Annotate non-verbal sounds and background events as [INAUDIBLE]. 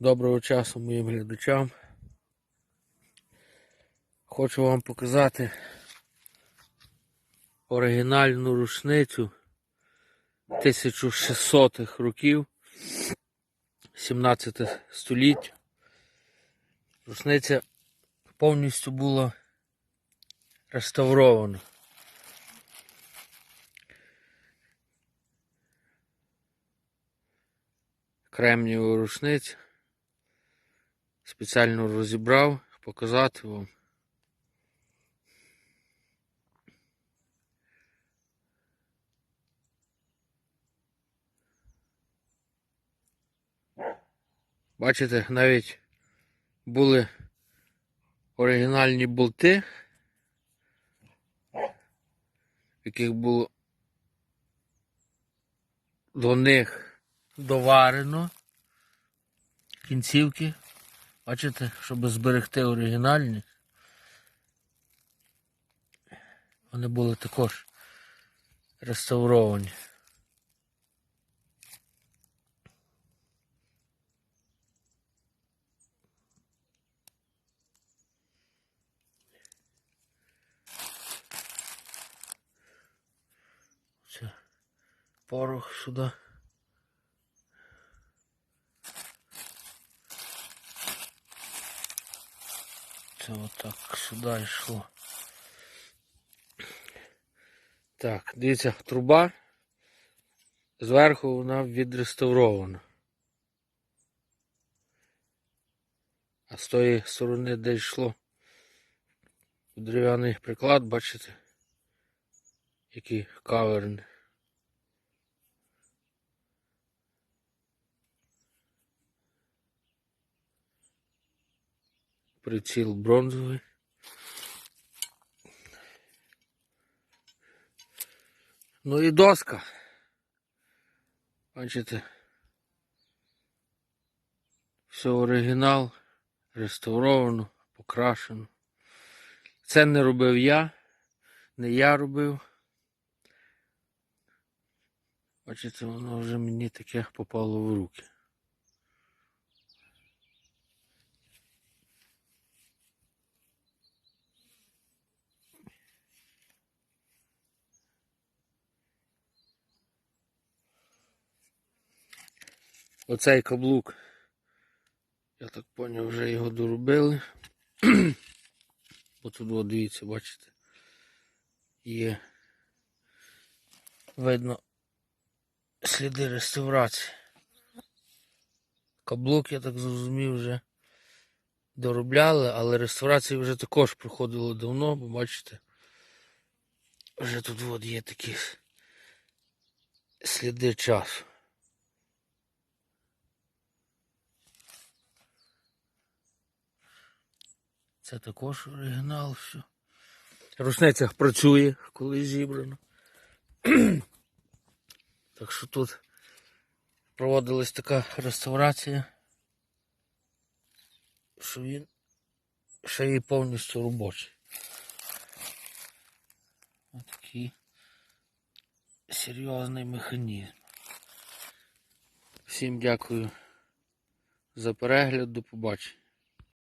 Доброго часу моїм глядачам. Хочу вам показати оригінальну рушницю 1600-х років 17 століття. Рушниця повністю була реставрована. Кремнієва рушниця. Спеціально розібрав, показати вам. Бачите, навіть були оригінальні болти, яких було до них доварено кінцівки. Бачите, щоб зберегти оригінальні. Вони були також реставровані. Порох сюди. Це отак сюди йшло. Так, дивіться, труба. Зверху вона відреставрована. А з тої сторони, де йшло дерев'яний приклад, бачите, який каверний. Приціл бронзовий. Ну і доска. Бачите. Все оригінал, реставровано, покрашено. Це не робив я, не я робив. Бачите, воно вже мені таке попало в руки. Оцей каблук. Я так поняв, вже його доробили. Бо тут, от, дивіться, бачите, є видно сліди реставрації. Каблук, я так зрозумів, вже доробляли, але реставрація вже також проходила давно, бо бачите, вже тут от є такі сліди часу. Це також оригінал все. Рушниця працює, коли зібрано. [CLEARS THROAT] так що тут проводилась така реставрація, що він ще є повністю робочий. Ось такий серйозний механізм. Всім дякую за перегляд, до побачення.